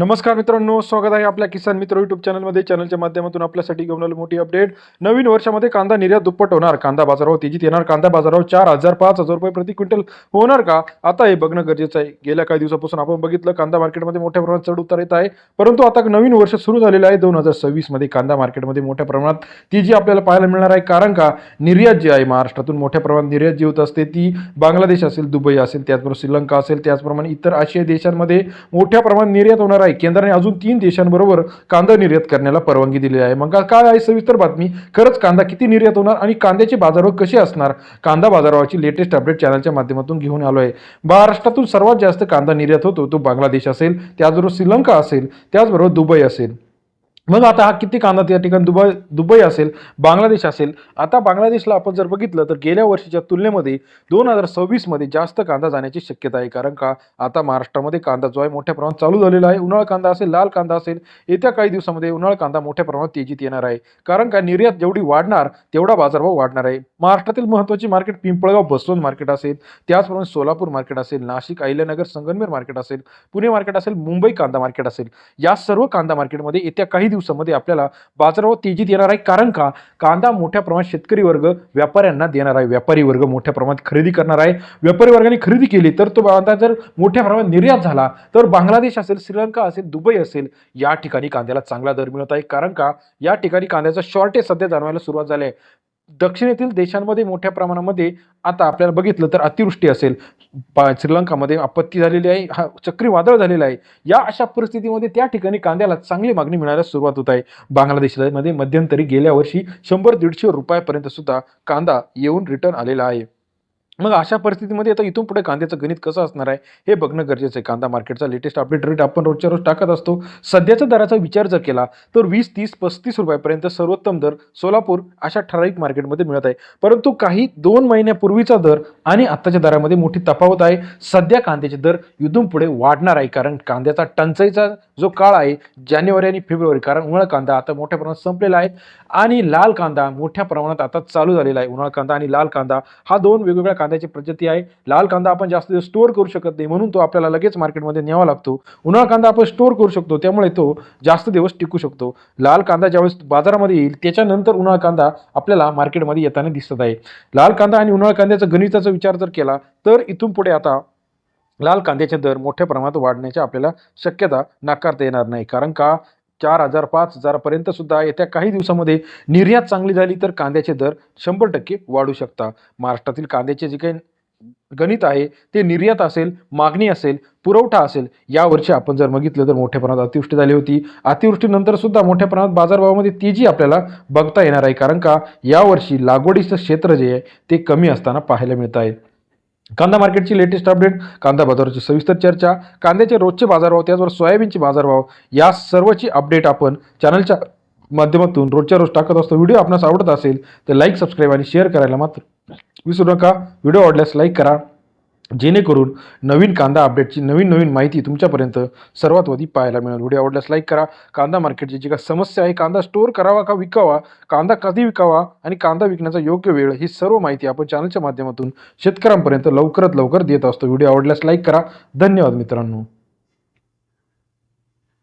नमस्कार मित्रांनो स्वागत आहे आपल्या किसान मित्र युट्यूब चॅनलमध्ये चॅनलच्या माध्यमातून आपल्यासाठी घेऊन आलो मोठी अपडेट नवीन वर्षामध्ये कांदा निर्यात दुप्पट होणार. कांदा बाजारावर तेजीत येणार. कांदा बाजारावर चार हजार पाच हजार रुपये प्रति क्विंटल होणार का? आता हे बघणं गरजेचं आहे. गेल्या काही दिवसापासून आपण बघितलं कांदा मार्केटमध्ये मोठ्या प्रमाणात चढ उतार येत आहे. परंतु आता नवीन वर्ष सुरू झालेलं आहे. दोन हजार सव्वीसमध्ये कांदा मार्केटमध्ये मोठ्या प्रमाणात तेजी आपल्याला पाहायला मिळणार आहे. कारण का? निर्यात जी आहे महाराष्ट्रातून मोठ्या प्रमाणात निर्यात जी होत असते ती बांगलादेश असेल दुबई असेल त्याचबरोबर श्रीलंका असेल त्याचप्रमाणे इतर आशियाई देशांमध्ये मोठ्या प्रमाणात निर्यात होणार आहे. केंद्राने अजून तीन देशांबरोबर कांदा निर्यात करण्याला परवानगी दिली आहे. मग काय आहे सविस्तर बातमी? खरंच कांदा किती निर्यात होणार आणि कांद्याचे बाजारभाव कसे असणार? कांदा बाजारभावाची लेटेस्ट अपडेट चॅनलच्या माध्यमातून घेऊन आलो आहे महाराष्ट्रातून सर्वात जास्त कांदा निर्यात होतो तो बांगलादेश असेल त्याचबरोबर श्रीलंका असेल त्याचबरोबर दुबई असेल. मग आता हा किती कांदा त्या ठिकाणी दुबई दुबई असेल बांगलादेश असेल आता बांगलादेशला आपण जर बघितलं तर गेल्या वर्षीच्या तुलनेमध्ये दोन हजार सव्वीसमध्ये जास्त कांदा जाण्याची शक्यता आहे. कारण का? आता महाराष्ट्रामध्ये कांदा जो आहे मोठ्या प्रमाणात चालू झालेला आहे. उन्हाळा कांदा असेल लाल कांदा असेल येत्या काही दिवसामध्ये उन्हाळा कांदा मोठ्या प्रमाणात तेजीत येणार आहे. कारण का? निर्यात जेवढी वाढणार तेवढा बाजारभाव वाढणार आहे. महाराष्ट्रातील महत्त्वाची मार्केट पिंपळगाव बसवंत मार्केट असेल त्याचप्रमाणे सोलापूर मार्केट असेल नाशिक अहिल्यानगर संगमनेर मार्केट असेल पुणे मार्केट असेल मुंबई कांदा मार्केट असेल. या सर्व कांदा मार्केटमध्ये येत्या काही दिवसामध्ये आपल्याला बाजारावर तेजीत येणार आहे. कारण का? कांदा मोठ्या प्रमाणात शेतकरी वर्ग व्यापाऱ्यांना देणार आहे. व्यापारी वर्ग मोठ्या प्रमाणात खरेदी करणार आहे. व्यापारी वर्गाने खरेदी केली तर तो कांदा जर मोठ्या प्रमाणात निर्यात झाला तर बांगलादेश असेल श्रीलंका असेल दुबई असेल या ठिकाणी कांद्याला चांगला दर मिळत आहे. कारण का? या ठिकाणी कांद्याचा शॉर्टेज सध्या जाणवायला सुरुवात झाली आहे. दक्षिणेतील देशांमध्ये मोठ्या प्रमाणामध्ये आता आपल्याला बघितलं तर अतिवृष्टी असेल. पा श्रीलंकामध्ये आपत्ती झालेली आहे. हा चक्रीवादळ झालेला आहे. या अशा परिस्थितीमध्ये त्या ठिकाणी कांद्याला चांगली मागणी मिळायला सुरुवात होत आहे. बांगलादेशमध्ये मध्यंतरी गेल्या वर्षी शंभर दीडशे रुपयापर्यंत सुद्धा कांदा येऊन रिटर्न आलेला आहे. मग अशा परिस्थितीमध्ये आता इथून पुढे कांद्याचं गणित कसं असणार आहे? हे बघणं गरजेचं आहे. कांदा मार्केटचा लेटेस्ट अपडेट रेट आपण रोजच्या रोज टाकत असतो. सध्याच्या दराचा विचार जर केला तर वीस तीस पस्तीस रुपयापर्यंत सर्वोत्तम दर सोलापूर अशा ठराविक मार्केटमध्ये मिळत आहे. परंतु काही दोन महिन्यापूर्वीचा दर आणि आत्ताच्या दरामध्ये मोठी तफावत आहे. सध्या कांद्याचे दर इथून पुढे वाढणार आहे. कारण कांद्याचा टंचाईचा जो काळ आहे जानेवारी आणि फेब्रुवारी कारण उन्हाळा कांदा आता मोठ्या प्रमाणात संपलेला आहे. आणि लाल कांदा मोठ्या प्रमाणात आता चालू झालेला आहे. उन्हाळा कांदा आणि लाल कांदा हा दोन वेगवेगळ्या कांद्याची प्रजाती आहे. लाल कांदा आपण जास्त दिवस स्टोअर करू शकत नाही. म्हणून तो आपल्याला लगेच मार्केटमध्ये न्यावा लागतो. उन्हाळा कांदा आपण स्टोअर करू शकतो. त्यामुळे तो जास्त दिवस टिकू शकतो. लाल कांदा ज्यावेळेस बाजारामध्ये येईल त्याच्यानंतर उन्हाळा कांदा आपल्याला मार्केटमध्ये येताना दिसत आहे. लाल कांदा आणि उन्हाळा कांद्याचा गणिताचा विचार जर केला तर इथून पुढे आता लाल कांद्याचे दर मोठ्या प्रमाणात वाढण्याची आपल्याला शक्यता नाकारता येणार नाही. कारण का? चार हजार पाच हजारापर्यंत सुद्धा येत्या काही दिवसामध्ये निर्यात चांगली झाली तर कांद्याचे दर शंभर टक्के वाढू शकता. महाराष्ट्रातील कांद्याचे जे काही गणित आहे ते निर्यात असेल मागणी असेल पुरवठा असेल यावर्षी आपण जर बघितलं तर मोठ्या प्रमाणात अतिवृष्टी झाली होती. अतिवृष्टीनंतर सुद्धा मोठ्या प्रमाणात बाजारभावामध्ये तेजी आपल्याला बघता येणार आहे. कारण का? यावर्षी लागवडीचं क्षेत्र जे आहे ते कमी असताना पाहायला मिळत आहे. कांदा मार्केटची लेटेस्ट अपडेट कांदा बाजाराची सविस्तर चर्चा कांद्याचे रोजचे बाजारभाव त्याचबरोबर सोयाबीनचे बाजारभाव या सर्वची अपडेट आपण चॅनलच्या माध्यमातून रोजच्या रोज टाकत असतो. व्हिडिओ आपणास आवडत असेल तर लाईक सबस्क्राईब आणि शेअर करायला मात्र विसरू नका. व्हिडिओ आवडल्यास लाईक करा. जेणेकरून नवीन कांदा अपडेटची नवीन नवीन माहिती तुमच्यापर्यंत सर्वात आधी पाहायला मिळेल. व्हिडिओ आवडल्यास लाईक करा. कांदा मार्केटची जी काही समस्या आहे कांदा स्टोअर करावा का विकावा कांदा कधी विकावा आणि कांदा विकण्याचा योग्य वेळ ही सर्व माहिती आपण चॅनलच्या माध्यमातून शेतकऱ्यांपर्यंत लवकरात लवकर देत असतो. व्हिडिओ आवडल्यास लाईक करा. धन्यवाद मित्रांनो.